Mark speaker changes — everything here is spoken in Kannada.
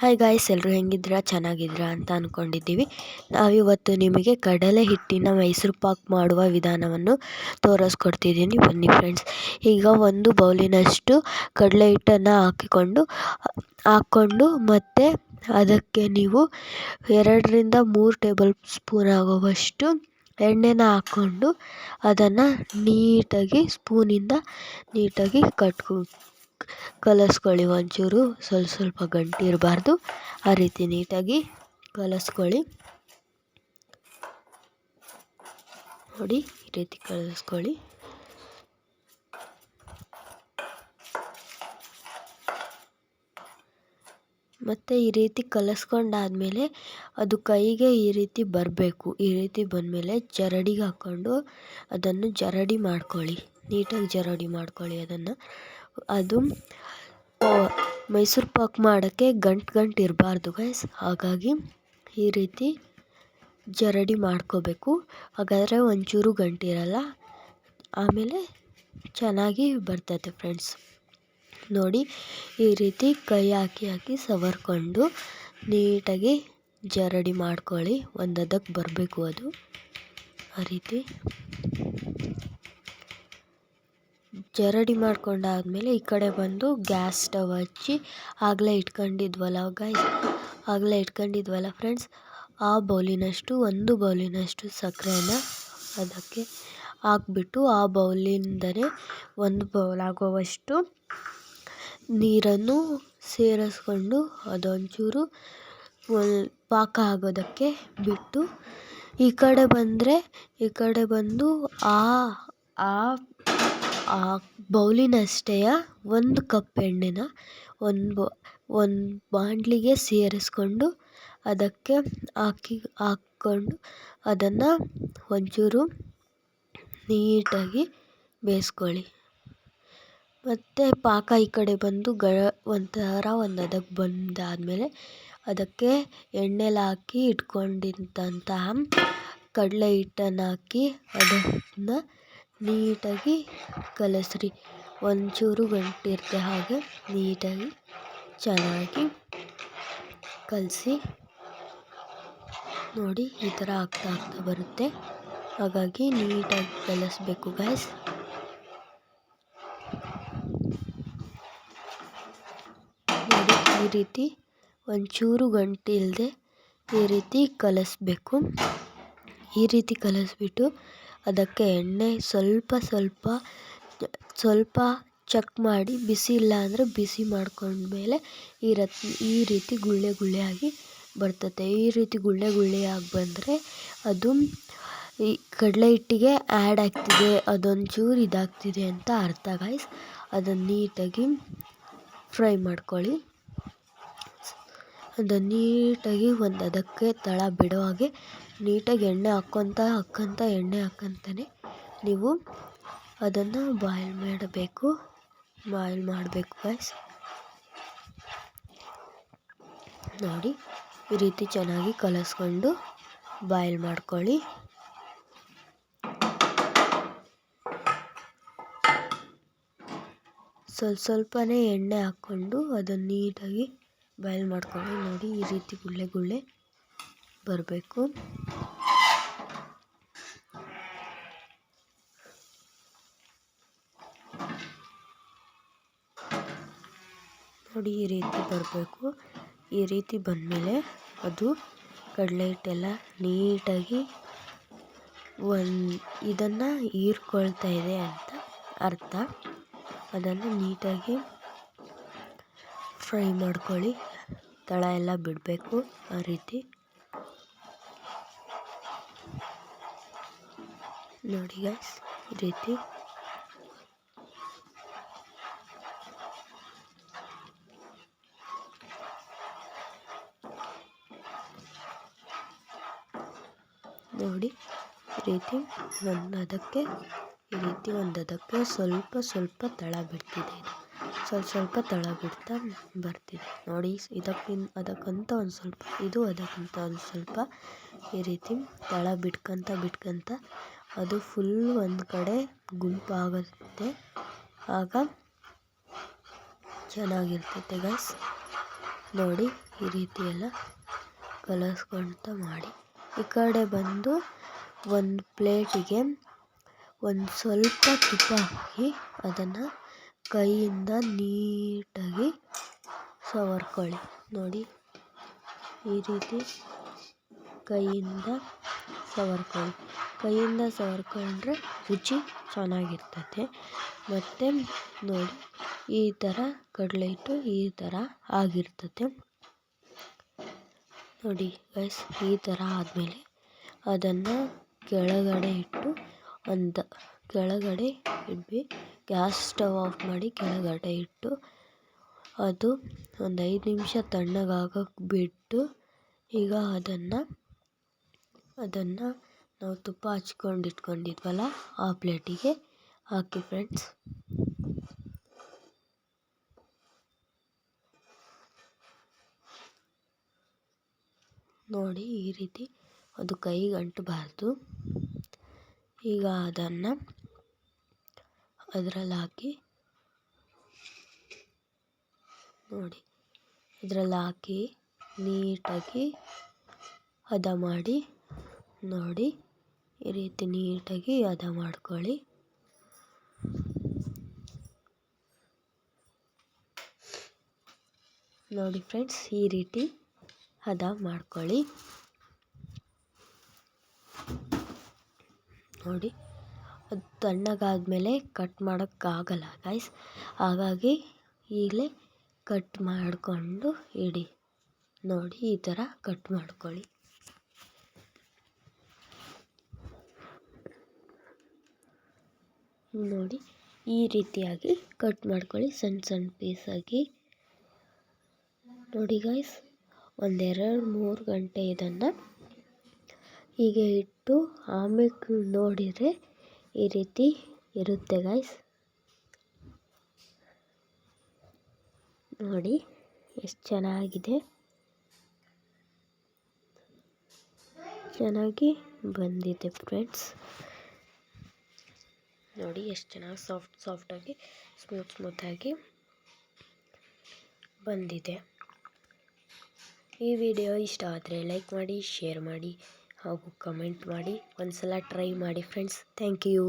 Speaker 1: ಹಾಯ್ ಗಾಯ್ಸ್ ಎಲ್ಲರೂ ಹೆಂಗಿದ್ರ? ಚೆನ್ನಾಗಿದ್ದೀರಾ ಅಂತ ಅಂದ್ಕೊಂಡಿದ್ದೀವಿ ನಾವಿವತ್ತು ನಿಮಗೆ ಕಡಲೆ ಹಿಟ್ಟಿನ ಮೈಸೂರು ಪಾಕ್ ಮಾಡುವ ವಿಧಾನವನ್ನು ತೋರಿಸ್ಕೊಡ್ತಿದ್ದೀನಿ. ಬನ್ನಿ ಫ್ರೆಂಡ್ಸ್ ಈಗ ಒಂದು ಬೌಲಿನಷ್ಟು ಕಡಲೆ ಹಿಟ್ಟನ್ನು ಹಾಕಿಕೊಂಡು, ಹಾಕ್ಕೊಂಡು ಮತ್ತು ಅದಕ್ಕೆ ನೀವು ಎರಡರಿಂದ ಮೂರು ಟೇಬಲ್ ಸ್ಪೂನ್ ಆಗುವಷ್ಟು ಎಣ್ಣೆನ ಹಾಕ್ಕೊಂಡು ಅದನ್ನು ನೀಟಾಗಿ ಸ್ಪೂನಿಂದ ನೀಟಾಗಿ ಕಟ್ಕೊ ಕಲಸ್ಕೊಳ್ಳಿ ಒಂಚೂರು. ಸ್ವಲ್ಪ ಸ್ವಲ್ಪ ಗಂಟು ಇರಬಾರ್ದು. ಆ ರೀತಿ ನೀಟಾಗಿ ಕಲಸ್ಕೊಳ್ಳಿ. ನೋಡಿ, ಈ ರೀತಿ ಕಲಿಸ್ಕೊಳ್ಳಿ. ಮತ್ತು ಈ ರೀತಿ ಕಲಸ್ಕೊಂಡಾದಮೇಲೆ ಅದು ಕೈಗೆ ಈ ರೀತಿ ಬರಬೇಕು. ಈ ರೀತಿ ಬಂದಮೇಲೆ ಜರಡಿಗೆ ಹಾಕ್ಕೊಂಡು ಅದನ್ನು ಜರಡಿ ಮಾಡ್ಕೊಳ್ಳಿ. ನೀಟಾಗಿ ಜರಡಿ ಮಾಡ್ಕೊಳ್ಳಿ ಅದನ್ನು. ಅದು ಮೈಸೂರು ಪಾಕ್ ಮಾಡೋಕ್ಕೆ ಗಂಟು ಗಂಟು ಇರಬಾರ್ದು ಗೈಸ್ ಹಾಗಾಗಿ ಈ ರೀತಿ ಜರಡಿ ಮಾಡ್ಕೋಬೇಕು. ಹಾಗಾದರೆ ಒಂಚೂರು ಗಂಟಿರಲ್ಲ ಆಮೇಲೆ ಚೆನ್ನಾಗಿ ಬರ್ತೈತೆ ಫ್ರೆಂಡ್ಸ್ ನೋಡಿ, ಈ ರೀತಿ ಕೈ ಹಾಕಿ ಹಾಕಿ ಸವರ್ಕೊಂಡು ನೀಟಾಗಿ ಜರಡಿ ಮಾಡ್ಕೊಳ್ಳಿ. ಒಂದದಕ್ಕೆ ಬರಬೇಕು ಅದು. ಆ ರೀತಿ. ಜರಡಿ ಮಾಡ್ಕೊಂಡಾದ್ಮೇಲೆ ಈ ಕಡೆ ಬಂದು ಗ್ಯಾಸ್ ಸ್ಟವ್ ಹಚ್ಚಿ ಆಗಲೇ ಇಟ್ಕೊಂಡಿದ್ವಲ್ಲ ಗೈಸ್ ಆಗಲೇ ಇಟ್ಕೊಂಡಿದ್ವಲ್ಲ ಫ್ರೆಂಡ್ಸ್ ಆ ಬೌಲಿನಷ್ಟು, ಒಂದು ಬೌಲಿನಷ್ಟು ಸಕ್ಕರೆನ ಅದಕ್ಕೆ ಹಾಕ್ಬಿಟ್ಟು ಆ ಬೌಲಿಂದಲೇ ಒಂದು ಬೌಲ್ ಆಗುವಷ್ಟು ನೀರನ್ನು ಸೇರಿಸ್ಕೊಂಡು ಅದೊಂಚೂರು ಪಾಕ ಆಗೋದಕ್ಕೆ ಬಿಟ್ಟು ಈ ಕಡೆ ಬಂದರೆ ಈ ಕಡೆ ಬಂದು ಆ ಆ ಆ ಬೌಲಿನಷ್ಟೆಯ ಒಂದು ಕಪ್ ಎಣ್ಣೆನ ಒಂದು ಒಂದು ಬಾಣಲಿಗೆ ಸೇರಿಸ್ಕೊಂಡು ಅದಕ್ಕೆ ಹಾಕಿ, ಹಾಕ್ಕೊಂಡು ಅದನ್ನು ಒಂಚೂರು ನೀಟಾಗಿ ಬೇಯಿಸ್ಕೊಳ್ಳಿ. ಮತ್ತು ಪಾಕ ಈ ಕಡೆ ಬಂದು ಗ, ಒಂಥರ ಒಂದು ಅದಕ್ಕೆ ಬಂದಾದಮೇಲೆ ಅದಕ್ಕೆ ಎಣ್ಣೆಲಿ ಹಾಕಿ ಇಟ್ಕೊಂಡಿದ್ದಂತಹ ಕಡಲೆ ಹಿಟ್ಟನ್ನು ಹಾಕಿ ಅದನ್ನು ನೀಟಾಗಿ ಕಲಸ್ರಿ. ಒಂಚೂರು ಗಂಟಿರದೆ ಹಾಗೆ ನೀಟಾಗಿ ಚೆನ್ನಾಗಿ ಕಲಸಿ ನೋಡಿ ಈ ಥರ ಆಗ್ತಾ ಆಗ್ತಾ ಬರುತ್ತೆ. ಹಾಗಾಗಿ ನೀಟಾಗಿ ಕಲಿಸ್ಬೇಕು ಗ್ಯಾಸ್ ನೋಡಿ ಈ ರೀತಿ ಒಂಚೂರು ಗಂಟೆ ಇಲ್ಲದೆ ಈ ರೀತಿ ಕಲಿಸ್ಬೇಕು. ಈ ರೀತಿ ಕಲಿಸ್ಬಿಟ್ಟು ಅದಕ್ಕೆ ಎಣ್ಣೆ ಸ್ವಲ್ಪ ಸ್ವಲ್ಪ ಸ್ವಲ್ಪ ಚೆಕ್ ಮಾಡಿ, ಬಿಸಿ ಇಲ್ಲ ಅಂದರೆ ಬಿಸಿ ಮಾಡ್ಕೊಂಡ್ಮೇಲೆ ಈ ರತ್, ಈ ರೀತಿ ಗುಳ್ಳೆ ಗುಳ್ಳೆ ಆಗಿ ಬರ್ತದೆ ಈ ರೀತಿ ಗುಳ್ಳೆ ಗುಳ್ಳೆ ಆಗಿ ಬಂದರೆ ಅದು ಈ ಕಡಲೆ ಹಿಟ್ಟಿಗೆ ಆ್ಯಡ್ ಆಗ್ತಿದೆ, ಅದೊಂಚೂರು ಇದಾಗ್ತಿದೆ ಅಂತ ಅರ್ಥ ಗಾಯ್ಸ್ ಅದನ್ನು ನೀಟಾಗಿ ಫ್ರೈ ಮಾಡ್ಕೊಳ್ಳಿ. ಅದನ್ನು ನೀಟಾಗಿ ಒಂದು, ಅದಕ್ಕೆ ತಳ ಬಿಡೋ ಹಾಗೆ ನೀಟಾಗಿ ಎಣ್ಣೆ ಹಾಕ್ಕೊತ ಹಾಕ್ಕೊತ, ಎಣ್ಣೆ ಹಾಕ್ಕೊಂತನೇ. ನೀವು ಅದನ್ನು ಬಾಯ್ಲ್ ಮಾಡಬೇಕು. ಬಾಯ್ಲ್ ಮಾಡಬೇಕು ಗಾಯ್ಸ್ ನೋಡಿ, ಈ ರೀತಿ ಚೆನ್ನಾಗಿ ಕಲಸ್ಕೊಂಡು ಬಾಯ್ಲ್ ಮಾಡ್ಕೊಳ್ಳಿ. ಸ್ವಲ್ಪ ಸ್ವಲ್ಪನೇ ಎಣ್ಣೆ ಹಾಕ್ಕೊಂಡು ಅದನ್ನು ನೀಟಾಗಿ ಬಾಯ್ಲ್ ಮಾಡ್ಕೊಳ್ಳಿ. ನೋಡಿ, ಈ ರೀತಿ ಗುಳ್ಳೆ ಗುಳ್ಳೆ ಬರಬೇಕು. ನೋಡಿ ಈ ರೀತಿ ಬರಬೇಕು. ಈ ರೀತಿ ಬಂದಮೇಲೆ ಅದು ಕಡಲೆ ಹಿಟ್ಟೆಲ್ಲ ನೀಟಾಗಿ ಒಂದು ಇದನ್ನು ಹೀರ್ಕೊಳ್ತಾ ಇದೆ ಅಂತ ಅರ್ಥ. ಅದನ್ನು ನೀಟಾಗಿ ಫ್ರೈ ಮಾಡ್ಕೊಳ್ಳಿ. ತಳ ಎಲ್ಲ ಬಿಡಬೇಕು ಆ ರೀತಿ. ನೋಡಿ ಗೈಸ್ ಈ ರೀತಿ. ನೋಡಿ, ಈ ರೀತಿ ಒಂದು ಅದಕ್ಕೆ ಈ ರೀತಿ ಒಂದು ಅದಕ್ಕೆ ಸ್ವಲ್ಪ ಸ್ವಲ್ಪ ತಳ ಬಿಡ್ತಿದೆ ಇದು. ಸ್ವಲ್ಪ ಸ್ವಲ್ಪ ತಳ ಬಿಡ್ತಾ ಬರ್ತಿದೆ. ನೋಡಿ ಇದಕ್ಕಿಂತ ಅದಕ್ಕಂತ ಒಂದು ಸ್ವಲ್ಪ, ಇದು ಅದಕ್ಕಿಂತ ಒಂದು ಸ್ವಲ್ಪ ಈ ರೀತಿ ತಳ ಬಿಟ್ಕೊಂತ ಬಿಟ್ಕೊಂತ ಅದು ಫುಲ್ ಒಂದು ಕಡೆ ಗುಂಪಾಗುತ್ತೆ. ಆಗ ಚೆನ್ನಾಗಿರ್ತೈತೆ ಗೈಸ್ ನೋಡಿ ಈ ರೀತಿ ಎಲ್ಲ ಕಲಸ್ಕೊಳ್ತ ಮಾಡಿ. ಈ ಕಡೆ ಬಂದು ಒಂದು ಪ್ಲೇಟಿಗೆ ಒಂದು ಸ್ವಲ್ಪ ತುಪ್ಪ ಹಾಕಿ ಅದನ್ನು ಕೈಯಿಂದ ನೀಟಾಗಿ ಸವರ್ಕೊಳ್ಳಿ. ನೋಡಿ ಈ ರೀತಿ ಕೈಯಿಂದ ಸವರ್ಕೊಳ್ಳಿ. ಕೈಯಿಂದ ಸವರ್ಕೊಂಡ್ರೆ ರುಚಿ ಚೆನ್ನಾಗಿರ್ತತೆ ಮತ್ತು ನೋಡಿ, ಈ ಥರ ಕಡಲೆ ಹಿಟ್ಟು ಈ ಥರ ಆಗಿರ್ತತೆ ನೋಡಿ ಗೈಸ್ ಈ ಥರ ಆದಮೇಲೆ ಅದನ್ನು ಕೆಳಗಡೆ ಇಟ್ಟು ಅಂತ, ಕೆಳಗಡೆ ಇಡ್ಬಿ, ಗ್ಯಾಸ್ ಸ್ಟವ್ ಆಫ್ ಮಾಡಿ ಕೆಳಗಡೆ ಇಟ್ಟು ಅದು ಒಂದು ಐದು ನಿಮಿಷ ತಣ್ಣಗಾಗಕ್ಕೆ ಬಿಟ್ಟು ಈಗ ಅದನ್ನು ಅದನ್ನು ನಾವು ತುಪ್ಪ ಹಚ್ಕೊಂಡು ಇಟ್ಕೊಂಡಿದ್ವಲ್ಲ ಆ ಪ್ಲೇಟಿಗೆ. ಹಾಕಿ ಫ್ರೆಂಡ್ಸ್. ನೋಡಿ ಈ ರೀತಿ ಅದು ಕೈಗೆ ಅಂಟಬಾರ್ದು. ಈಗ ಅದನ್ನು ಅದರಲ್ಲಿ ಹಾಕಿ, ನೋಡಿ, ಅದರಲ್ಲಿ ಹಾಕಿ ನೀಟಾಗಿ ಹದ ಮಾಡಿ, ನೋಡಿ. ಈ ರೀತಿ ನೀಟಾಗಿ ಹದ ಮಾಡ್ಕೊಳ್ಳಿ. ನೋಡಿ ಫ್ರೆಂಡ್ಸ್, ಈ ರೀತಿ ಹದ ಮಾಡ್ಕೊಳ್ಳಿ. ನೋಡಿ, ಅದು ತಣ್ಣಗಾದಮೇಲೆ ಕಟ್ ಮಾಡೋಕ್ಕಾಗಲ್ಲ ಗೈಸ್ ಹಾಗಾಗಿ ಈಗಲೇ ಕಟ್ ಮಾಡಿಕೊಂಡು ಇಡಿ. ನೋಡಿ, ಈ ಥರ ಕಟ್ ಮಾಡ್ಕೊಳ್ಳಿ. ನೋಡಿ, ಈ ರೀತಿಯಾಗಿ ಕಟ್ ಮಾಡ್ಕೊಳ್ಳಿ. ಸಣ್ಣ ಸಣ್ಣ ಪೀಸಾಗಿ ನೋಡಿ ಗಾಯ್ಸ್ ಒಂದೆರಡು ಮೂರು ಗಂಟೆ ಇದನ್ನು ಹೀಗೆ ಇಟ್ಟು ಆಮೇಲೆ ನೋಡಿದರೆ ಈ ರೀತಿ ಇರುತ್ತೆ ಗಾಯ್ಸ್ ನೋಡಿ, ಎಷ್ಟು ಚೆನ್ನಾಗಿದೆ. ಚೆನ್ನಾಗಿ ಬಂದಿದೆ ಫ್ರೆಂಡ್ಸ್ ನೋಡಿ ಎಷ್ಟು ಚೆನ್ನಾಗಿ ಸಾಫ್ಟ್ ಸಾಫ್ಟಾಗಿ ಸ್ಮೂತ್ ಸ್ಮೂತಾಗಿ ಬಂದಿದೆ. ಈ ವಿಡಿಯೋ ಇಷ್ಟ ಆದರೆ ಲೈಕ್ ಮಾಡಿ ಶೇರ್ ಮಾಡಿ ಹಾಗೂ ಕಮೆಂಟ್ ಮಾಡಿ. ಒಂದು ಸಲ ಟ್ರೈ ಮಾಡಿ ಫ್ರೆಂಡ್ಸ್ ಥ್ಯಾಂಕ್ ಯು